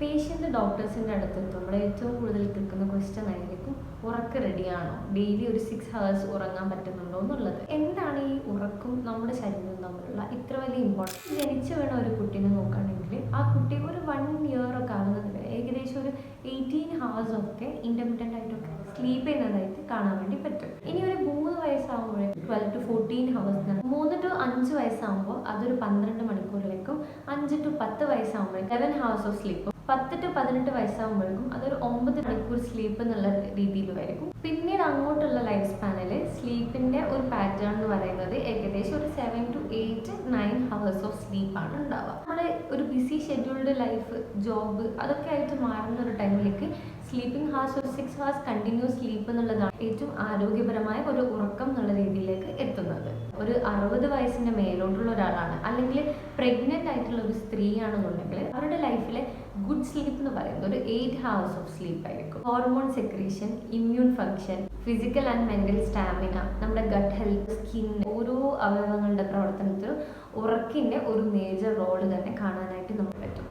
Patient ഡോക്ടേഴ്സിന്റെ അടുത്ത് നമ്മൾ ഏറ്റവും കൂടുതൽ കേൾക്കുന്ന ക്വസ്റ്റ്യൻ ആയിരിക്കും ഉറക്കം റെഡിയാണോ ഡെയിലി ഒരു സിക്സ് ഹവേഴ്സ് ഉറങ്ങാൻ പറ്റുന്നുണ്ടോ എന്നുള്ളത്. എന്താണ് ഈ ഉറക്കും നമ്മുടെ ശരീരവും തമ്മിലുള്ള ഇത്ര വലിയ ഇമ്പോർട്ടൻസ് ജനിച്ചു വേണം ഒരു കുട്ടീനെ നോക്കുകയാണെങ്കിൽ ആ കുട്ടി ഒരു വൺ ഇയർ ഒക്കെ ആകുന്നത് ഏകദേശം ഒരു എയ്റ്റീൻ ഹവേഴ്സ് ഒക്കെ ഇൻഡിപെൻഡന്റ് ആയിട്ടൊക്കെ സ്ലീപ്പ് ചെയ്യുന്നതായിട്ട് കാണാൻ വേണ്ടി പറ്റും. ഇനി ഒരു മൂന്ന് വയസ്സാകുമ്പോഴേ ട്വൽവ് ടു ഫോർട്ടീൻ ഹവേഴ്സ് മൂന്ന് ടു അഞ്ച് വയസ്സാകുമ്പോൾ അതൊരു പന്ത്രണ്ട് മണിക്കൂറിലേക്കും അഞ്ച് ടു പത്ത് വയസ്സാകുമ്പോഴേക്കും ലെവൻ ഹവേഴ്സ് ഓഫ് സ്ലീപ്പും പത്ത് ടു പതിനെട്ട് വയസ്സാകുമ്പോഴേക്കും അതൊരു ഒമ്പത് മണിക്കൂർ സ്ലീപ്പ് എന്നുള്ള രീതിയിൽ വരും പിന്നീട് അങ്ങോട്ടുള്ള ലൈഫ് സ്പാനിൽ സ്ലീപ്പിന്റെ ഒരു പാറ്റേൺ എന്ന് പറയുന്നത് ഏകദേശം ഒരു seven to eight nine hours of സ്ലീപ്പാണ് ഉണ്ടാവുക. നമ്മൾ ഒരു ബിസി ഷെഡ്യൂൾഡ് ലൈഫ് ജോബ് അതൊക്കെ ആയിട്ട് മാറുന്ന ഒരു ടൈമിലേക്ക് സ്ലീപ്പിംഗ് ഹാർസ് ഒരു സിക്സ് ഹവേഴ്സ് കണ്ടിന്യൂസ് സ്ലീപ്പ് എന്നുള്ളതാണ് ഏറ്റവും ആരോഗ്യപരമായ ഒരു ഉറക്കം എന്നുള്ള രീതിയിലേക്ക് എത്തുന്നത്. ഒരു അറുപത് വയസ്സിന്റെ മേലോട്ടുള്ള ഒരാളാണ്. അല്ലെങ്കിൽ പ്രഗ്നന്റ് ആയിട്ടുള്ള ഒരു സ്ത്രീയാണെന്നുണ്ടെങ്കിൽ അവരുടെ ലൈഫിലെ ഗുഡ് സ്ലീപ്പ് എന്ന് പറയുന്നത് ഒരു എയ്റ്റ് ഹവേഴ്സ് ഓഫ് സ്ലീപ്പ് ആയിരിക്കും. Hormone secretion immune function physical and mental stamina നമ്മുടെ ഗട്ട് ഹെൽത്ത് സ്കിൻ ഓരോ അവയവങ്ങളുടെ പ്രവർത്തനത്തിലും ഉറക്കിന്റെ ഒരു മേജർ റോൾ തന്നെ കാണാനായിട്ട് നമുക്ക് പറ്റും.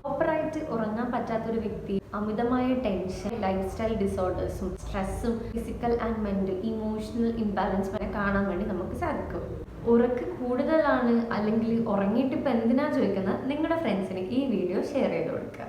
പ്രോപ്പറായിട്ട് ഉറങ്ങാൻ പറ്റാത്ത ഒരു വ്യക്തി അമിതമായ ടെൻഷൻ ലൈഫ് സ്റ്റൈൽ ഡിസോർഡേഴ്സും സ്ട്രെസ്സും physical and mental emotional imbalance വരെ കാണാൻ വേണ്ടി നമുക്ക് സാധിക്കും. ഉറക്ക് കൂടുതലാണ് അല്ലെങ്കിൽ ഉറങ്ങിയിട്ട് ഇപ്പം എന്തിനാ ചോദിക്കുന്നത്? നിങ്ങളുടെ ഫ്രണ്ട്സിന് ഈ വീഡിയോ ഷെയർ ചെയ്ത് കൊടുക്കുക.